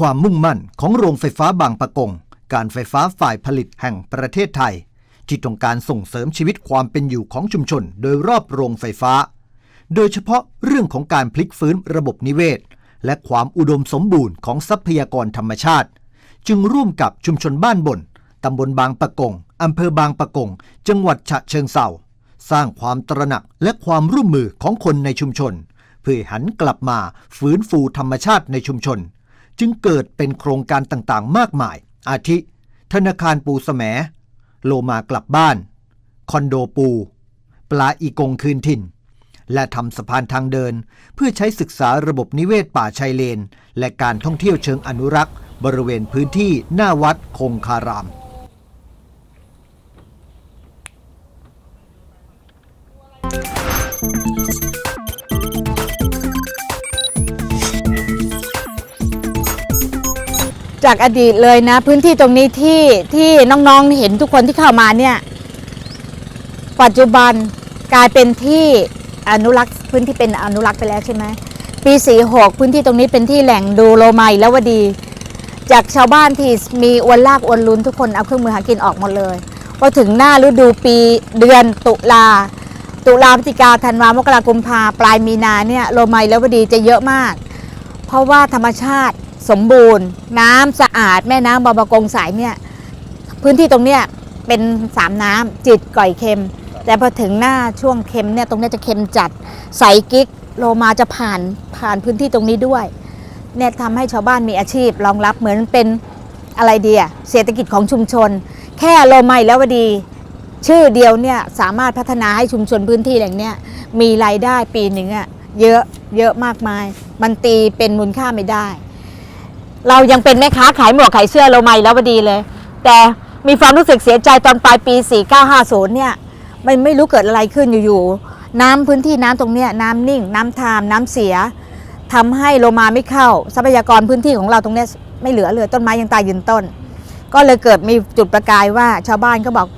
ความมุ่งมั่นของโรงไฟฟ้าบางปะกง การไฟฟ้าฝ่ายผลิตแห่งประเทศไทย ที่ต้องการส่งเสริมชีวิตความเป็นอยู่ของชุมชน โดยรอบโรงไฟฟ้า โดยเฉพาะเรื่องของการพลิกฟื้นระบบนิเวศ และความอุดมสมบูรณ์ของทรัพยากรธรรมชาติ จึงร่วมกับชุมชนบ้านบนตำบลบางปะกงอำเภอบางปะกง จังหวัดฉะเชิงเซาสร้างความตระหนักและความร่วมมือของคนในชุมชน เพื่อหันกลับมาฟื้นฟูธรรมชาติในชุมชน จึงเกิดเป็นโครงการต่างๆ มากมาย อาทิ ธนาคารปูสแสมโลมากลับบ้าน คอนโดปู ปลาอีกงคืนถิ่น และทำสะพานทางเดิน เพื่อใช้ศึกษาระบบนิเวศป่าชายเลน และการท่องเที่ยวเชิงอนุรักษ์ บริเวณพื้นที่หน้าวัดคงคาราม จากอดีตเลยนะ พื้นที่ตรงนี้ที่ที่น้องๆเห็นทุกคนที่เข้ามาเนี่ย ปัจจุบันกลายเป็นที่อนุรักษ์พื้นที่เป็นอนุรักษ์ไปแล้วใช่ไหมปี46พื้นที่ตรงนี้เป็นที่แหล่งดูโลมาอีกแล้ววดี จากชาวบ้านที่มีอวนลากอวนลุ้นทุกคนเอาเครื่องมือหากินออกหมดเลยพอถึงหน้าฤดูปีเดือนตุลาตุลาพฤศจิกาธันวามกรากุมภาปลายมีนาเนี่ยโลมาอีกแล้ววดีจะเยอะมาก เพราะว่าธรรมชาติ สมบูรณ์ น้ำสะอาดแม่น้ำบางประกงสายเนี่ยพื้นที่ตรงเนี้ยเป็นสามน้ำจืดก่อยเค็ม แต่พอถึงหน้าช่วงเค็มเนี่ยตรงเนี้ยจะเค็มจัดใสกิ๊กโลมาจะผ่านผ่านพื้นที่ตรงนี้ด้วยเนี่ยทำให้ชาวบ้านมีอาชีพรองรับเหมือนเป็นอะไรเดียเศรษฐกิจของชุมชน แค่โลมาอีแล้ววดี ชื่อเดียวเนี่ยสามารถพัฒนาให้ชุมชนพื้นที่แหล่งเนี้ยมีรายได้ปีหนึ่งอะเยอะเยอะมากมาย มันตีเป็นมูลค่าไม่ได้ เรายังเป็นแม่ค้าขายหมวกขายเสื้อเราไม่แล้วพอดีเลย แต่มีความรู้สึกเสียใจตอนปลายปี 4950 เนี่ยมันไม่รู้เกิดอะไรขึ้นอยู่ๆน้ำพื้นที่น้ำตรงเนี้ยน้ำนิ่ง น้ำทามน้ำเสียทำให้โลมาไม่เข้า ทรัพยากรพื้นที่ของเราตรงเนี้ยไม่เหลือเลยต้นไม้ยังตายยืนต้น ก็เลยเกิดมีจุดประกายว่าชาวบ้านก็บอก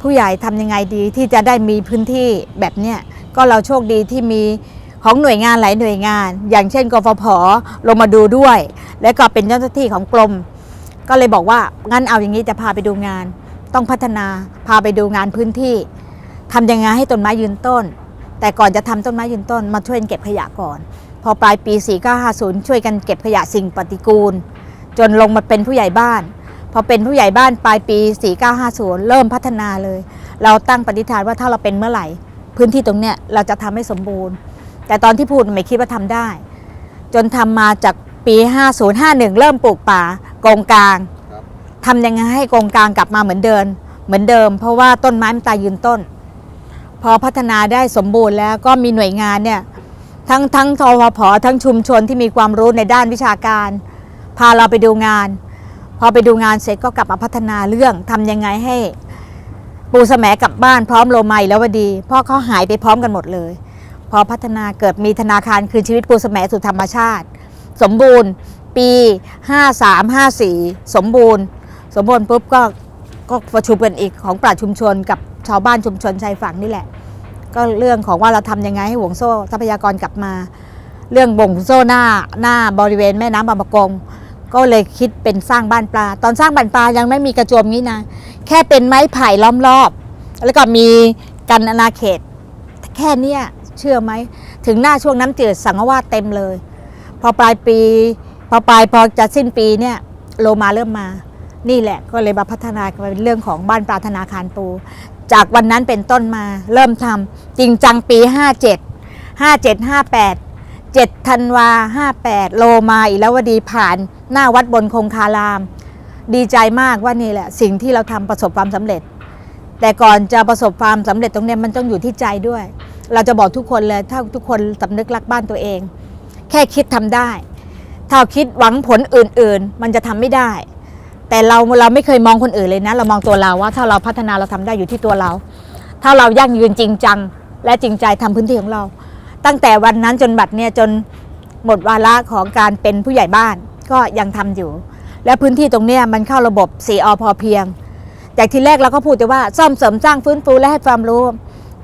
ผู้ใหญ่ทำยังไงดีที่จะได้มีพื้นที่แบบเนี้ยก็เราโชคดีที่มี ของหน่วยงานหลายหน่วยงาน อย่างเช่นกฟผลงมาดูด้วย และก็เป็นเจ้าหน้าที่ของกรม ก็เลยบอกว่างั้นเอาอย่างนี้จะพาไปดูงาน ต้องพัฒนาพาไปดูงานพื้นที่ทำยังไงให้ต้นไม้ยืนต้น แต่ก่อนจะทำต้นไม้ยืนต้น มาช่วยกันเก็บขยะก่อน พอปลายปี4950 ช่วยกันเก็บขยะสิ่งปฏิกูล จนลงมาเป็นผู้ใหญ่บ้านพอเป็นผู้ใหญ่บ้านปลายปี 4950 เริ่มพัฒนาเลย เราตั้งปณิธานว่าถ้าเราเป็นเมื่อไหร่ พื้นที่ตรงเนี้ยเราจะทำให้สมบูรณ์ แต่ตอนที่พูดไม่คิดว่าทำได้ จนทำมาจากปี 5051 เริ่มปลูกป่ากงกลางทำยังไงให้กงกลางกลับมาเหมือนเดิมเหมือนเดิม เพราะว่าต้นไม้มันตายยืนต้น พอพัฒนาได้สมบูรณ์แล้วก็มีหน่วยงานเนี่ยทั้งทั้งทวพทั้งชุมชนที่มีความรู้ในด้านวิชาการ พาเราไปดูงาน พอไปดูงานเสร็จก็กลับมาพัฒนาเรื่องทำยังไงให้ปูสแสมกลับบ้านพร้อมโลไมแล้ววดี เพราะเขาหายไปพร้อมกันหมดเลย พอพัฒนาเกิดมีธนาคารคืนชีวิตปูสแสมสู่ธรรมชาติ สมบูรณ์ปี 53 54 สมบูรณ์ สมบูรณ์ปุ๊บก็ก็ประชุมกันอีกของปราชชุมชนกับชาวบ้านชุมชนชายฝั่งนี่แหละ ก็เรื่องของว่าเราทำยังไงให้ห่วงโซ่ทรัพยากรกลับมา เรื่องบ่งโซ่หน้าหน้าบริเวณแม่น้ำบางประกงก็เลยคิดเป็นสร้างบ้านปลา ตอนสร้างบ้านปลายังไม่มีกระโจมนี้นะ แค่เป็นไม้ไผ่ล้อมรอบ แล้วก็มีกันอาณาเขต แค่เนี้ย เชื่อไหม ถึงหน้าช่วงน้ำจืดสังฆวาสเต็มเลย พอปลายปี พอปลายพอจะสิ้นปีเนี่ยโลมาเริ่มมา นี่แหละก็เลยมาพัฒนาเป็นเรื่องของบ้านปลาธนาคารปู จากวันนั้นเป็นต้นมาเริ่มทำจริงจังปี 57 57 58 7ธันวา58 โลมาอีกแล้ววดีผ่านหน้าวัดบนคงคาราม ดีใจมากว่านี่แหละ สิ่งที่เราทำประสบความสำเร็จ แต่ก่อนจะประสบความสำเร็จตรงนี้มันต้องอยู่ที่ใจด้วย เราจะบอกทุกคนเลยถ้าทุกคนสำนึกรักบ้านตัวเอง แค่คิดทำได้ ถ้าคิดหวังผลอื่นๆ มันจะทำไม่ได้ แต่เราเราไม่เคยมองคนอื่นเลยนะ เรามองตัวเราว่าถ้าเราพัฒนาเราทำได้อยู่ที่ตัวเรา ถ้าเรายั่งยืนจริงจัง และจริงใจทำพื้นที่ของเรา ตั้งแต่วันนั้นจนบัดเนี่ยจนหมดวาระของการเป็นผู้ใหญ่บ้านก็ยังทำอยู่ และพื้นที่ตรงเนี้ยมันเข้าระบบ 4อพอเพียง จากที่แรกเราก็พูดแต่ว่าซ่อมเสริมสร้างฟื้นฟูและให้ความรู้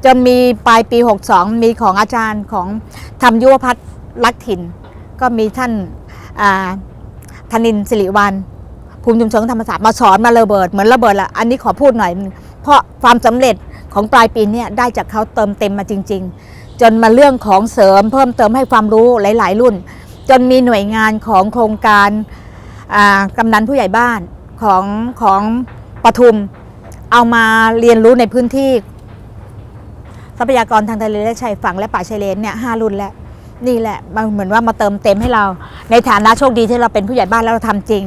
จนมีปลายปี 62 มีของอาจารย์ของธรรมยุวพัฒน์ลักถิ่น ก็มีท่านธนินสิริวัลภูมิชุมชนธรรมศาสตร์มาสอนมาระเบิดเหมือนระเบิดละอันนี้ขอพูดหน่อย เพราะความสำเร็จของปลายปีเนี่ยได้จากเขาเติมเต็มมาจริง ๆ จนมาเรื่องของเสริมเพิ่มเติมให้ความรู้หลาย ๆ รุ่น จนมีหน่วยงานของโครงการกำนันผู้ใหญ่บ้านของของปทุม เอามาเรียนรู้ในพื้นที่ ทรัพยากรทางทะเลและชายฝั่งและป่าชายเลนเนี่ยห้ารุ่นแล้วนี่แหละมันเหมือนว่ามาเติมเต็มให้เรา ในฐานะโชคดีที่เราเป็นผู้ใหญ่บ้านแล้วเราทำจริง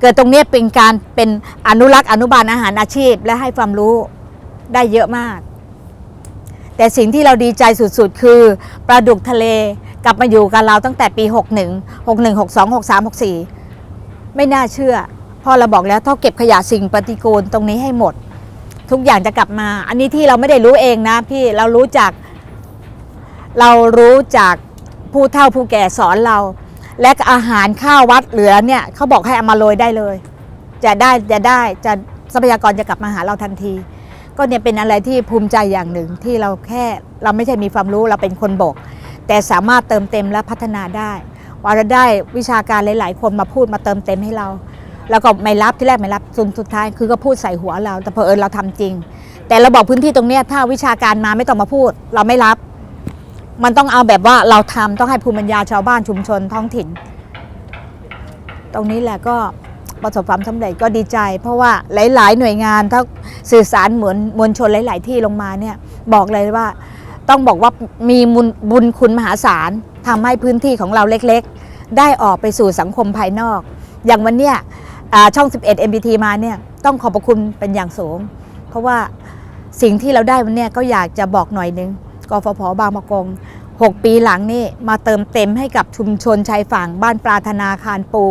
เกิดตรงนี้เป็นการเป็นอนุรักษ์อนุบาลอาหารอาชีพ และให้ความรู้ได้เยอะมาก แต่สิ่งที่เราดีใจสุดๆ คือปลาดุกทะเลกลับมาอยู่กับเราตั้งแต่ปี 61 61 62 63 64 ไม่น่าเชื่อพราะเราบอกแล้วต้องเก็บขยะสิ่งปฏิกูลตรงนี้ให้หมด ทุกอย่างจะกลับมา อันนี้ที่เราไม่ได้รู้เองนะพี่เรารู้จาก เรารู้จากผู้เฒ่าผู้แก่สอนเรา และอาหารข้าววัดเหลือเนี่ยเขาบอกให้เอามาโรยได้เลย จะได้จะได้จะทรัพยากรจะกลับมาหาเราทันที ก็เนี่ยเป็นอะไรที่ภูมิใจอย่างหนึ่งที่เราแค่เราไม่ใช่มีความรู้เราเป็นคนบอก แต่สามารถเติมเต็มและพัฒนาได้ว่าเราได้วิชาการหลาย ๆ คนมาพูดมาเติมเต็มให้เรา แล้วก็ไม่รับที่แรกไม่รับจนสุดท้ายคือก็พูดใส่หัวเรา แต่เพอเอิญเราทำจริง แต่เราบอกพื้นที่ตรงเนี้ยถ้าวิชาการมาไม่ต้องมาพูด เราไม่รับ มันต้องเอาแบบว่าเราทำต้องให้ภูมิปัญญาชาวบ้านชุมชนท้องถิ่น ตรงนี้แหละก็ประสบความสำเร็จก็ดีใจ เพราะว่าหลาย ๆ หน่วยงานถ้าสื่อสารเหมือนมวลชนหลาย ๆ ที่ลงมาเนี่ยบอกเลยว่าต้องบอกว่ามีบุญคุณมหาศาลทำให้พื้นที่ของเราเล็ก ๆ ได้ออกไปสู่สังคมภายนอก อย่างวันเนี้ย ช่อง 11 MBT มาเนี่ยต้องขอบพระคุณเป็นอย่างสูง เพราะว่าสิ่งที่เราได้วันเนี้ยก็อยากจะบอกหน่อยนึงกฟผบางประกง 6 ปีหลังนี่มาเติมเต็มให้กับชุมชนชายฝั่งบ้านปลาธนาคารปู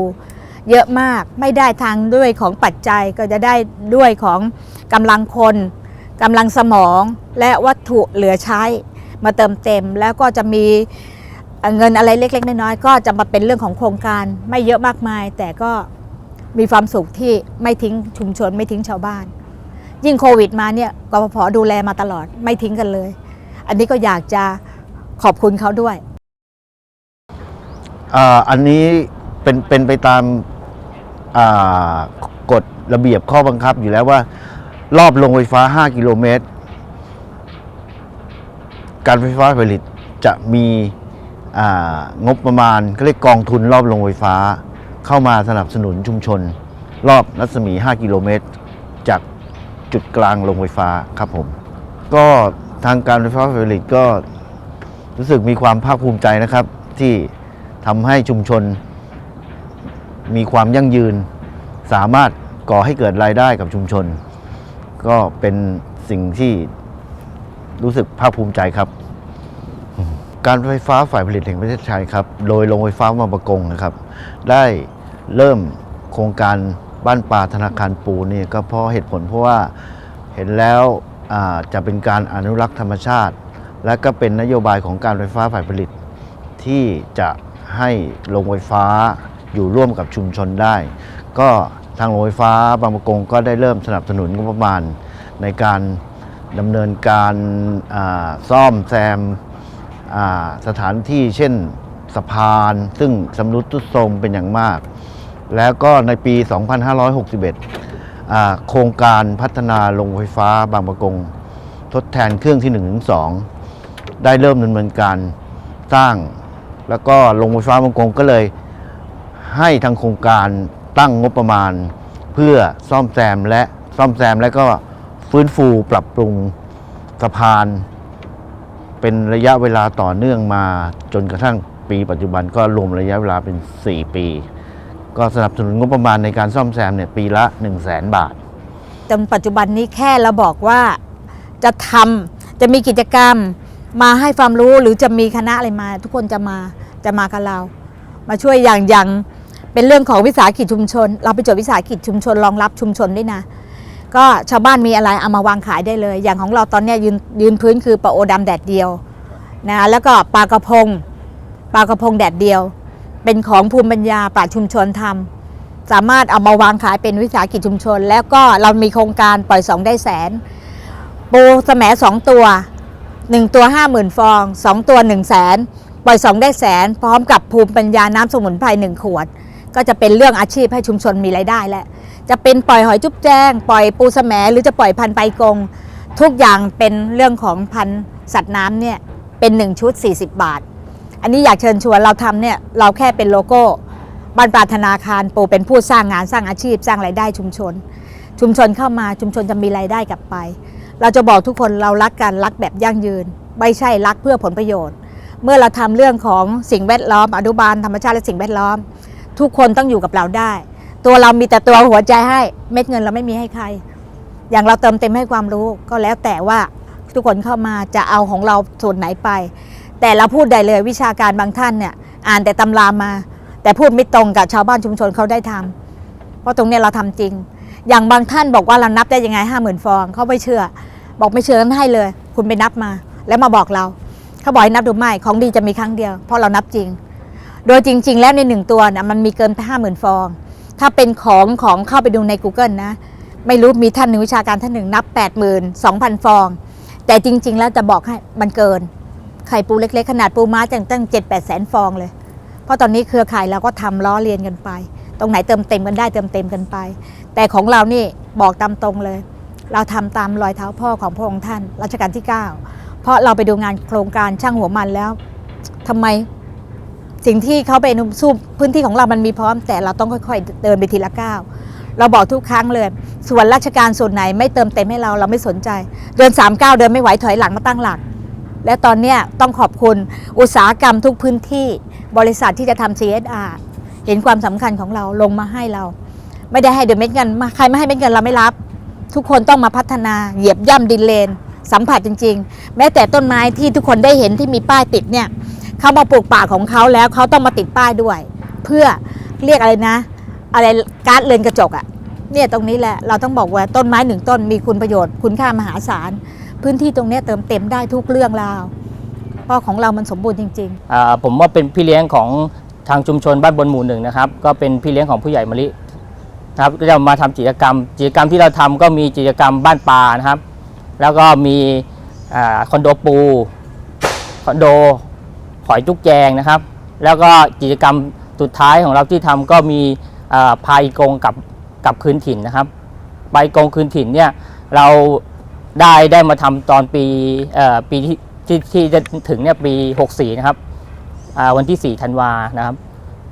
เยอะมากไม่ได้ทางด้วยของปัจจัยก็จะได้ด้วยของกำลังคนกำลังสมองและวัตถุเหลือใช้ มาเติมเต็มแล้วก็จะมีเอ่อเงินอะไรเล็ก ๆ น้อยๆก็จะมาเป็นเรื่องของโครงการไม่เยอะมากมาย แต่ก็ มีความสุขที่ไม่ทิ้งชุมชนไม่ทิ้งชาวบ้าน ยิ่งโควิดมาเนี่ยกพพดูแลมาตลอดไม่ทิ้งกันเลย อันนี้ก็อยากจะขอบคุณเขาด้วยอันนี้เป็นเป็นไปตามกฎระเบียบข้อบังคับอยู่แล้วว่า รอบโรงไฟฟ้า 5 กิโลเมตร การไฟฟ้าผลิตจะมีงบประมาณก็เรียกกองทุนรอบโรงไฟฟ้า เข้ามาสนับสนุนชุมชน รอบรัศมี 5 กิโลเมตร จากจุดกลางโรงไฟฟ้าครับผม ก็ทางการไฟฟ้าฝ่ายผลิตก็รู้สึกมีความภาคภูมิใจนะครับ ที่ทำให้ชุมชน มีความยั่งยืน สามารถก่อให้เกิดรายได้กับชุมชน ก็เป็นสิ่งที่รู้สึกภาคภูมิใจครับ การไฟฟ้าฝ่ายผลิตแห่งประเทศไทยครับ โดยโรงไฟฟ้าบาประกงนะครับ ได้ เริ่มโครงการบ้านปลาธนาคารปูนี่ก็เพราะเหตุผลเพราะว่าเห็นแล้วจะเป็นการอนุรักษ์ธรรมชาติ และก็เป็นนโยบายของการไฟฟ้าฝ่ายผลิต ที่จะให้โรงไฟฟ้าอยู่ร่วมกับชุมชนได้ ก็ทางโรงไฟฟ้าบางประกงก็ได้เริ่มสนับสนุนงบประมาณ ในการดำเนินการซ่อมแซมสถานที่เช่นสะพาน ซึ่งสำรุดทุดโทรมเป็นอย่างมาก แล้วก็ในปี 2561 โครงการพัฒนาโรงไฟฟ้าบางประกง ทดแทนเครื่องที่1ถึง2ได้เริ่มดำเนินการสร้าง แล้วก็โรงไฟฟ้าบางกงก็เลยให้ทางโครงการตั้งงบประมาณ เพื่อซ่อมแซมและซ่อมแซมและก็ฟื้นฟูปรับปรุงสะพาน เป็นระยะเวลาต่อเนื่องมาจนกระทั่งปีปัจจุบันก็รวมระยะเวลาเป็น 4 ปี ก็สนับสนุนงบประมาณในการซ่อมแซมเนี่ยปีละ 1 0 0 0 0แบาท จนปัจจุบันนี้แค่เราบอกว่าจะทำจะมีกิจกรรมมาให้ความรู้หรือจะมีคณะอะไรมา ทุกคนจะมาจะมากับเรา มาช่วยอย่างอย่างเป็นเรื่องของวิสาหกิจชุมชน เราไปจดวิสาหกิจชุมชนรองรับชุมชนด้วยนะ ก็ชาวบ้านมีอะไรเอามาวางขายได้เลย อย่างของเราตอนเนี้ยยืนยืนพื้นคือปลาโอดำแดดเดียวนะแล้วก็ปลากระพงปลากระพงแดดเดียว เป็นของภูมิปัญญาปราชุมชนทำสามารถเอามาวางขายเป็นวิสาหกิจชุมชน แล้วก็เรามีโครงการปล่อยสองได้แสนปูแสมสองตัวหนึ่งตัวห้าหมื่นฟองสองตัวหนึ่งแสนปล่อยสองได้แสนพร้อมกับภูมิปัญญาน้ำสมุนไพรหนึ่งขวด ก็จะเป็นเรื่องอาชีพให้ชุมชนมีรายได้แหละจะเป็นปล่อยหอยจุ๊บแจ้ง ปล่อยปูแสมหรือจะปล่อยพันไปกง ทุกอย่างเป็นเรื่องของพันสัตว์น้ำเนี่ยเป็น1ชุด 40 บาท อันนี้อยากเชิญชวนเราทำเนี่ยเราแค่เป็นโลโก้บ้านปลาธนาคารปูเป็นผู้สร้างงานสร้างอาชีพ สร้างรายได้ชุมชน ชุมชนเข้ามาชุมชนจะมีรายได้กลับไป เราจะบอกทุกคนเรารักกันรักแบบยั่งยืน ไม่ใช่รักเพื่อผลประโยชน์ เมื่อเราทำเรื่องของสิ่งแวดล้อม อนุบาลธรรมชาติและสิ่งแวดล้อม ทุกคนต้องอยู่กับเราได้ ตัวเรามีแต่ตัวหัวใจให้เม็ดเงินเราไม่มีให้ใคร อย่างเราเติมเต็มให้ความรู้ก็แล้วแต่ว่าทุกคนเข้ามาจะเอาของเราส่วนไหนไป แต่เราพูดได้เลยวิชาการบางท่านเนี่ยอ่านแต่ตำรามา แต่พูดไม่ตรงกับชาวบ้านชุมชนเขาได้ทำเพราะตรงนี้เราทำจริง อย่างบางท่านบอกว่าเรานับได้ยังไงห้าหมื่นฟองเขาไม่เชื่อ บอกไม่เชื่อนั้นให้เลย คุณไปนับมา แล้วมาบอกเราเขาบอกให้นับดูไม่ของดีจะมีครั้งเดียวเพราะเรานับจริง โดยจริง ๆ แล้วในหนึ่งตัวนะมันมีเกินห้าหมื่นฟอง ถ้าเป็นของของเข้าไปดูใน Google นะ ไม่รู้มีท่านหนึ่งวิชาการท่านหนึ่งนับ 8 2 0 0 0 ฟอง แต่จริง ๆ แล้วจะบอกให้มันเกิน ไข่ปูเล็กๆ ขนาดปูม้าจังตั้ง7 8แสนฟองเลย เพราะตอนนี้เครือข่ายเราก็ทำล้อเลียนกันไป ตรงไหนเติมเต็มกันได้เติมเต็มกันไป แต่ของเรานี่บอกตามตรงเลย เราทำตามรอยเท้าพ่อของพระองค์ท่านรัชกาลที่ 9 เพราะเราไปดูงานโครงการช่างหัวมันแล้วทำไมสิ่งที่เขาไปนุ่มสู้พื้นที่ของเรามันมีพร้อม แต่เราต้องค่อยๆ เดินไปทีละก้าวเราบอกทุกครั้งเลย ส่วนราชการส่วนไหนไม่เติมเต็มให้เราเราไม่สนใจ เดิน3ามก้าวเดินไม่ไหวถอยหลังมาตั้งหลัก และตอนนี้ต้องขอบคุณอุตสาหกรรมทุกพื้นที่บริษัทที่จะทำ CSR เห็นความสำคัญของเราลงมาให้เรา ไม่ได้ให้เดยวเม็ดเงินมาใครไม่ให้เม็ดเงินเราไม่รับ ทุกคนต้องมาพัฒนาเหยียบย่ำดินเลน สัมผัสจริง ๆ แม้แต่ต้นไม้ที่ทุกคนได้เห็นที่มีป้ายติดเนี่ยเขามาปลูกป่าของเขาแล้วเขาต้องมาติดป้ายด้วย เพื่อเรียกอะไรนะ อะไรการ์ดเรือนกระจกอะ่ะเนี่ยตรงนี้แหละเราต้องบอกว่าต้นไม้หนึ่งต้นมีคุณประโยชน์คุณค่ามหาศาล พื้นที่ตรงนี้เติมเต็มได้ทุกเรื่องราวเพราะของเรามันสมบูรณ์จริงๆผมว่าเป็นพี่เลี้ยงของทางชุมชนบ้านบนหมู่หนึ่งนะครับ ก็เป็นพี่เลี้ยงของผู้ใหญ่มะลินะครับก็จะมาทำกิจกรรมกิจกรรมที่เราทำก็มีกิจกรรมบ้านปลานะครับ แล้วก็มีอคอนโดปูคอนโดหอยจุกแจงนะครับ แล้วก็กิจกรรมสุดท้ายของเราที่ทำก็มีพายกงกับกับคืนถิ่นนะครับไปกงคืนถิ่นเนี่ยเรา ได้ได้มาทำตอนปีเอ่อปีที่ที่จะถึงเนี่ยปี 64 นะครับวันที่ 4 ธันวานะครับ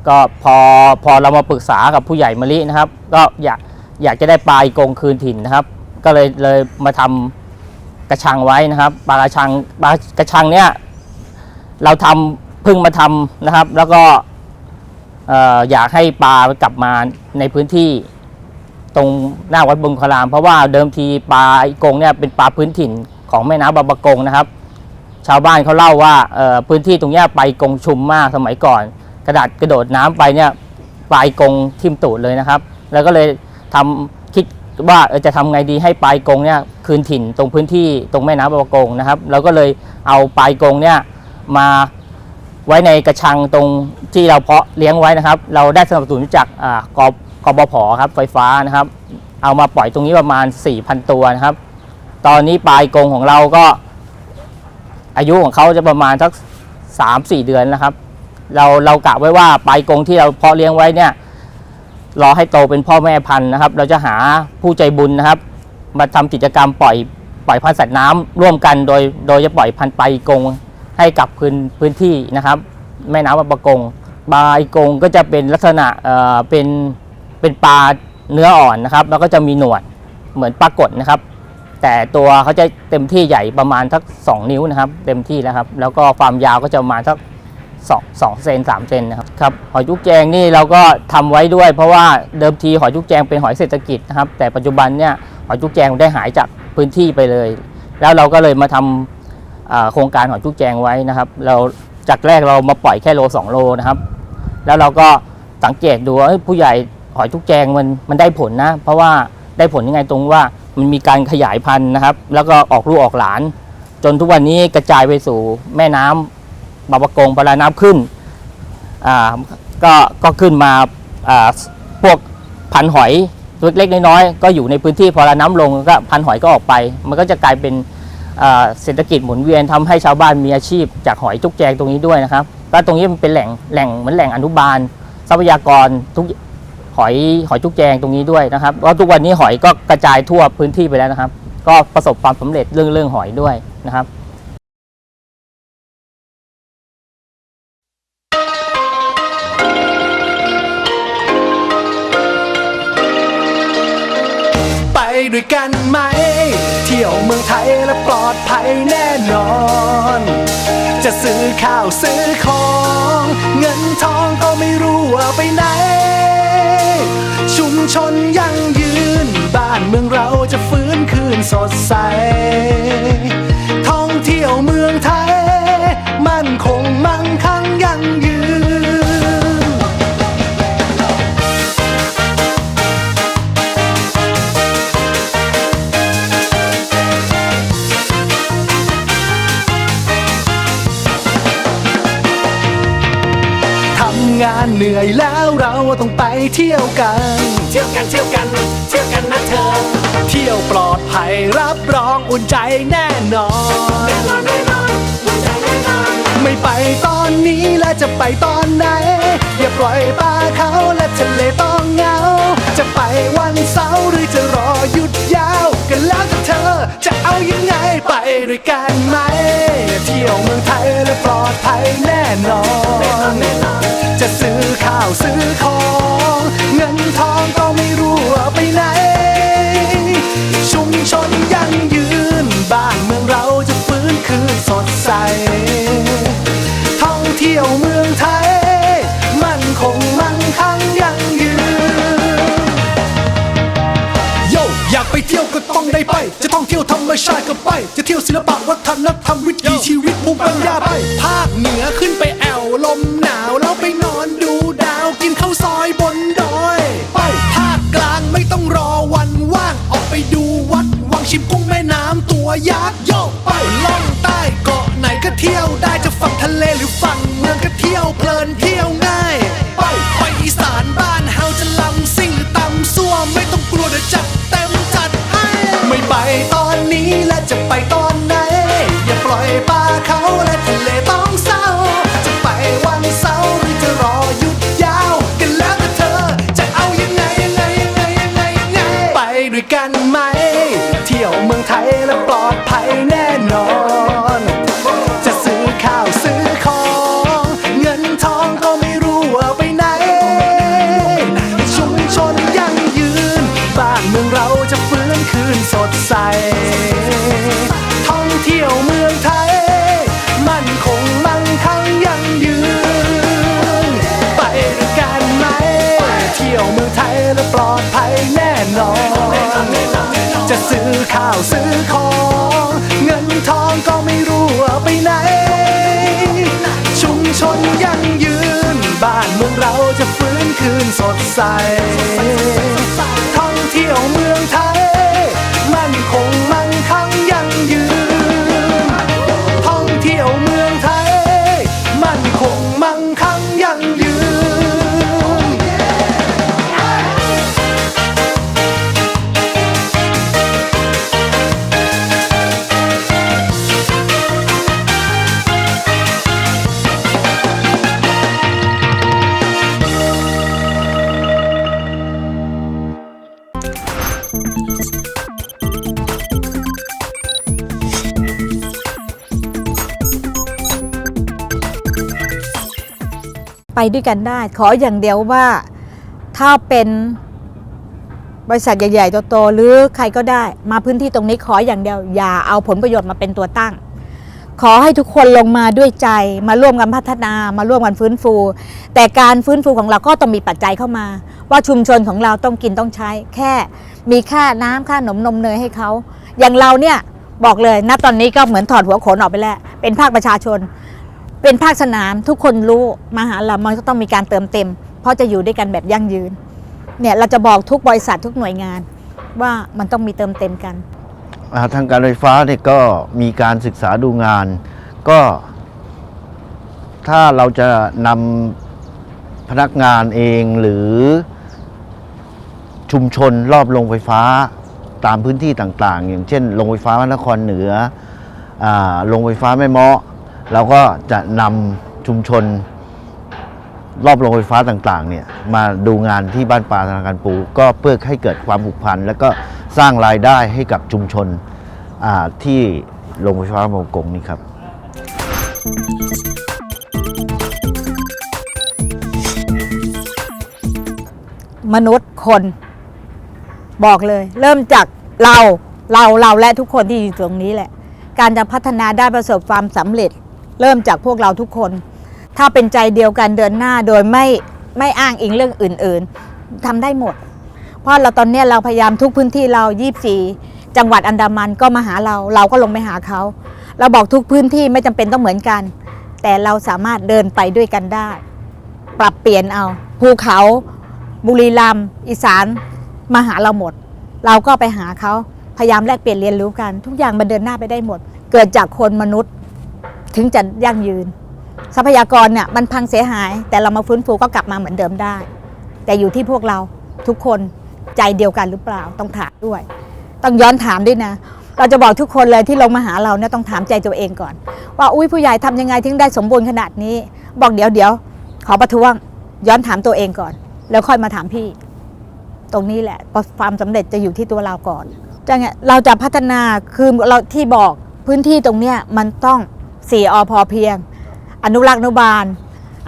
ก็พอพอเรามาปรึกษากับผู้ใหญ่มะลินะครับ ก็อยากอยากจะได้ปลาอีกงคืนถิ่นนะครับ ก็เลยเลยมาทำกระชังไว้นะครับปลากระชังปลากระชังเนี่ยเราทำเพิ่งมาทำนะครับ แล้วก็เอ่ออยากให้ปลากลับมาในพื้นที่ ตรงหน้าวัดบุญคลาม เพราะว่าเดิมทีปลาอีกงเนี่ยเป็นปลาพื้นถิ่นของแม่น้ำบางปะกงนะครับ ชาวบ้านเขาเล่าว่าพื้นที่ตรงนี้ไปกงชุมมากสมัยก่อน กระดาษกระโดดน้ำไปเนี่ยปลายกงทิ่มตูดเลยนะครับ แล้วก็เลยทำคิดว่าจะทำไงดีให้ปลายกงเนี่ยคืนถิ่นตรงพื้นที่ตรงแม่น้ำบางปะกงนะครับเราก็เลยเอาปลายกงเนี่ยมาไว้ในกระชังตรงที่เราเพาะเลี้ยงไว้นะครับ เราได้สนับสนุนจากอ่า กบพครับไฟฟ้านะครับ เอามาปล่อยตรงนี้ประมาณ 4,000 ตัวนะครับ ตอนนี้ปลายกงของเราก็ อายุของเขาจะประมาณสักสามสี่เดือนนะครับ เราเรากะไว้ว่าปลายกรงที่เราเพาะเลี้ยงไว้เนี่ยรอให้โตเป็นพ่อแม่พันธุ์นะครับ เราจะหาผู้ใจบุญนะครับ มาทำกิจกรรมปล่อยปล่อยพันธุ์สัตว์น้ำร่วมกันโดยโดยจะปล่อยพันธุ์ปลายกรงให้กับพื้นพื้นที่นะครับ แม่น้ำบางประกงปลายกรงก็จะเป็นลักษณะเอ่อเป็น เป็นปลาเนื้ออ่อนนะครับ แล้วก็จะมีหนวดเหมือนปลากดนะครับ แต่ตัวเขาจะเต็มที่ใหญ่ประมาณสัก 2 นิ้วนะครับ เต็มที่แล้วครับ แล้วก็ความยาวก็จะประมาณสักสองสองเซนสามเซนนะครับครับหอยจุกแจงนี่เราก็ทำไว้ด้วย เพราะว่าเดิมทีหอยจุกแจงเป็นหอยเศรษฐกิจนะครับ แต่ปัจจุบันเนี่ยหอยจุกแจงได้หายจากพื้นที่ไปเลย แล้วเราก็เลยมาทำอ่าโครงการหอยจุกแจงไว้นะครับ เราจากแรกเรามาปล่อยแค่โล 2 โลนะครับ แล้วเราก็สังเกตดูว่าผู้ใหญ่ หอยทุกแจงมันมันได้ผลนะ เพราะว่าได้ผลยังไงตรงว่ามันมีการขยายพันธุ์นะครับ แล้วก็ออกลูกออกหลาน จนทุกวันนี้กระจายไปสู่แม่น้ำบางประกงปลาน้ำขึ้นอ่าก็ก็ขึ้นมาอ่าพวกพันธุ์หอยเล็กๆน้อยๆก็อยู่ในพื้นที่พอละน้ำลงก็พันธุ์หอยก็ออกไป มันก็จะกลายเป็นเศรษฐกิจหมุนเวียนทำให้ชาวบ้านมีอาชีพจากหอยจุกแจงตรงนี้ด้วยนะครับแล้วตรงนี้มันเป็นแหล่งแหล่งเหมือนแหล่งอนุบาล ทรัพยากรทุก หอยหอยจุกแจงตรงนี้ด้วยนะครับเพราะทุกวันนี้หอยก็กระจายทั่วพื้นที่ไปแล้วนะครับ ก็ประสบความสำเร็จเรื่องเรื่องหอยด้วยนะครับไปด้วยกันไหม เที่ยวเมืองไทยและปลอดภัยแน่นอน จะซื้อข้าวซื้อของ เงินทองก็ไม่รู้ว่าไปไหน ชนยั่งยืน บ้านเมืองเราจะฟื้นคืนสดใส งานเหนื่อยแล้วเราต้องไปเที่ยวกัน เที่ยวกันเที่ยวกัน เที่ยวกันนะเธอ เที่ยวปลอดภัยรับรองอุ่นใจแน่นอนแน่นอนแน่นอนอุ่นใจแน่นอนไม่ไปตอนนี้แล้วจะไปตอนไหน อย่าปล่อยปลาเขาและทะเลต้องเหงา จะไปวันเสาร์หรือจะรอหยุดยาว กันแล้วแต่เธอ จะเอายังไงไปด้วยกันไหม เที่ยวเมืองไทยและปลอดภัยแน่นอน จะซื้อข้าวซื้อของ เงินทองก็ไม่รู้ไปไหน ชุมชนยั่งยืน บ้านเมืองเราจะฟื้นคืนสดใส ท่องเที่ยวเมืองไทย ยวก็ต้องได้ไป จะท่องเที่ยวธรรมชาติก็ไป จะเที่ยวศิลปะวัฒนธรรมวิถีชีวิตภูมิปัญญาไป ภาคเหนือขึ้นไปแอวลมหนาวแล้วไปนอนดูดาวกินข้าวซอยบนดอย ไปภาคกลางไม่ต้องรอวันว่าง ออกไปดูวัดวังชิมกุ้งแม่น้ำตัวยักษ์โยไปล่องใต้เกาะไหนก็เที่ยวได้จะฝั่งทะเลหรือฝั่งเมืองก็เที่ยวเพลิน มืองไทยและปลอดภัยแน่ ซื้อข้าวซื้อของ เงินทองก็ไม่รู้ว่าไปไหน ชุมชนยั่งยืน บ้านเมืองเราจะฟื้นคืนสดใส ท่องเที่ยวเมืองไทย มั่นคงมั่ง ไปด้วยกันได้ ขออย่างเดียวว่าถ้าเป็นบริษัทใหญ่ๆโตๆหรือใครก็ได้มาพื้นที่ตรงนี้ขออย่างเดียว อย่าเอาผลประโยชน์มาเป็นตัวตั้ง ขอให้ทุกคนลงมาด้วยใจ มาร่วมกันพัฒนา มาร่วมกันฟื้นฟู แต่การฟื้นฟูของเราก็ต้องมีปัจจัยเข้ามา ว่าชุมชนของเราต้องกินต้องใช้ แค่มีค่าน้ำค่าขนมนมเนยให้เขาอย่างเราเนี่ยบอกเลยณตอนนี้ก็เหมือนถอดหัวโขนออกไปแล้ว เป็นภาคประชาชน เป็นภาคสนามทุกคนรู้มหาเรามันก็ต้องมีการเติมเต็ม เพราะจะอยู่ด้วยกันแบบยั่งยืนเนี่ยเราจะบอกทุกบริษัททุกหน่วยงาน ว่ามันต้องมีเติมเต็มกันทางการไฟฟ้าเนี่ยก็มีการศึกษาดูงาน ก็ ถ้าเราจะนำพนักงานเองหรือชุมชนรอบโรงไฟฟ้าตามพื้นที่ต่างๆ อย่างเช่นโรงไฟฟ้านครเหนืออโรงไฟฟ้าแม่เมาะ เราก็จะนำชุมชนรอบโรงไฟฟ้าต่างๆเนี่ยมาดูงานที่บ้านปลาธนาคารปู ก็เพื่อให้เกิดความผูกพัน แล้วก็สร้างรายได้ให้กับชุมชนที่โรงไฟฟ้าบางกงนี่ครับ มนุษย์คนบอกเลย เริ่มจากเราเราเราและทุกคนที่อยู่ตรงนี้แหละ การจะพัฒนาได้ประสบความสำเร็จ เริ่มจากพวกเราทุกคน ถ้าเป็นใจเดียวกันเดินหน้าโดยไม่ไม่อ้างอิงเรื่องอื่นๆทำได้หมด เพราะเราตอนนี้เราพยายามทุกพื้นที่เรา 24 จังหวัดอันดามันก็มาหาเรา เราก็ลงไปหาเขา เราบอกทุกพื้นที่ไม่จำเป็นต้องเหมือนกัน แต่เราสามารถเดินไปด้วยกันได้ ปรับเปลี่ยนเอาภูเขาบุรีรัมย์อีสานมาหาเราหมด เราก็ไปหาเขาพยายามแลกเปลี่ยนเรียนรู้กัน ทุกอย่างมันเดินหน้าไปได้หมด เกิดจากคนมนุษย์ ถึงจะยั่งยืน ทรัพยากรเนี่ยมันพังเสียหาย แต่เรามาฟื้นฟูก็กลับมาเหมือนเดิมได้ แต่อยู่ที่พวกเราทุกคนใจเดียวกันหรือเปล่าต้องถามด้วย ต้องย้อนถามด้วยนะ เราจะบอกทุกคนเลยที่ลงมาหาเราเนี่ยต้องถามใจตัวเองก่อน ว่าอุ้ยผู้ใหญ่ทำยังไงถึงได้สมบูรณ์ขนาดนี้ บอกเดี๋ยวเดี๋ยวขอประท้วงย้อนถามตัวเองก่อน แล้วค่อยมาถามพี่ ตรงนี้แหละความสำเร็จจะอยู่ที่ตัวเราก่อนจะไงเราจะพัฒนาคือเราที่บอกพื้นที่ตรงเนี้ยมันต้อง สี่อพอเพียง อนุรักษ์นุบาล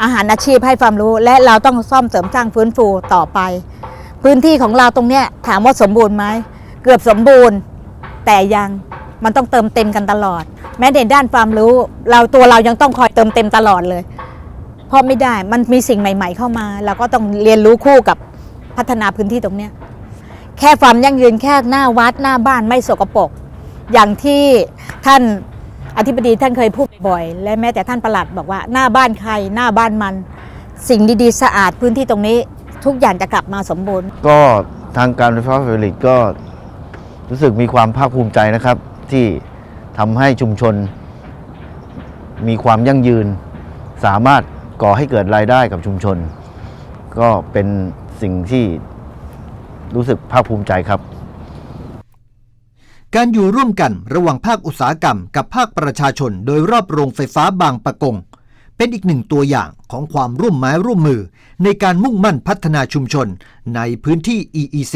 อาหารอาชีพให้ความรู้ และเราต้องซ่อมเสริมสร้างฟื้นฟูต่อไป พื้นที่ของเราตรงเนี้ยถามว่าสมบูรณ์ไหมเกือบสมบูรณ์ แต่ยังมันต้องเติมเต็มกันตลอด แม้ในด้านความรู้ เราตัวเรายังต้องคอยเติมเต็มตลอดเลย เพราะไม่ได้มันมีสิ่งใหม่ ๆ เข้ามา เราก็ต้องเรียนรู้คู่กับพัฒนาพื้นที่ตรงเนี้ยแค่ความยั่งยืนแค่หน้าวัดหน้าบ้านไม่สกปรกอย่างที่ท่าน อธิบดีท่านเคยพูดบ่อย และแม้แต่ท่านประหลัดบอกว่าหน้าบ้านใครหน้าบ้านมัน สิ่งดีๆ สะอาดพื้นที่ตรงนี้ทุกอย่างจะกลับมาสมบูรณ์ ก็ทางการไฟฟ้าฝ่ายผลิตก็รู้สึกมีความภาคภูมิใจนะครับ ที่ทำให้ชุมชน มีความยั่งยืน สามารถก่อให้เกิดรายได้กับชุมชน ก็เป็นสิ่งที่รู้สึกภาคภูมิใจครับ การอยู่ร่วมกันระหว่างภาคอุตสาหกรรมกับภาคประชาชนโดยรอบโรงไฟฟ้าบางปะกง เป็นอีกหนึ่งตัวอย่างของความร่วมไม้ร่วมมือ ในการมุ่งมั่นพัฒนาชุมชนในพื้นที่ EEC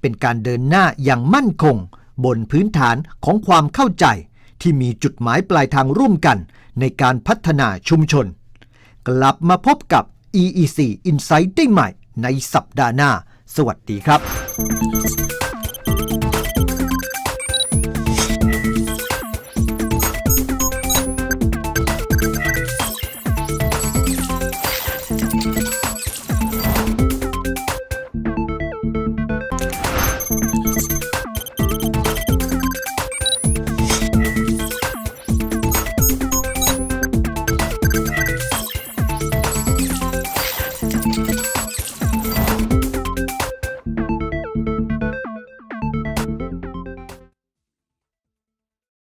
เป็นการเดินหน้าอย่างมั่นคง บนพื้นฐานของความเข้าใจ ที่มีจุดหมายปลายทางร่วมกัน ในการพัฒนาชุมชน กลับมาพบกับ EEC Insight ได้ใหม่ในสัปดาห์หน้า สวัสดีครับ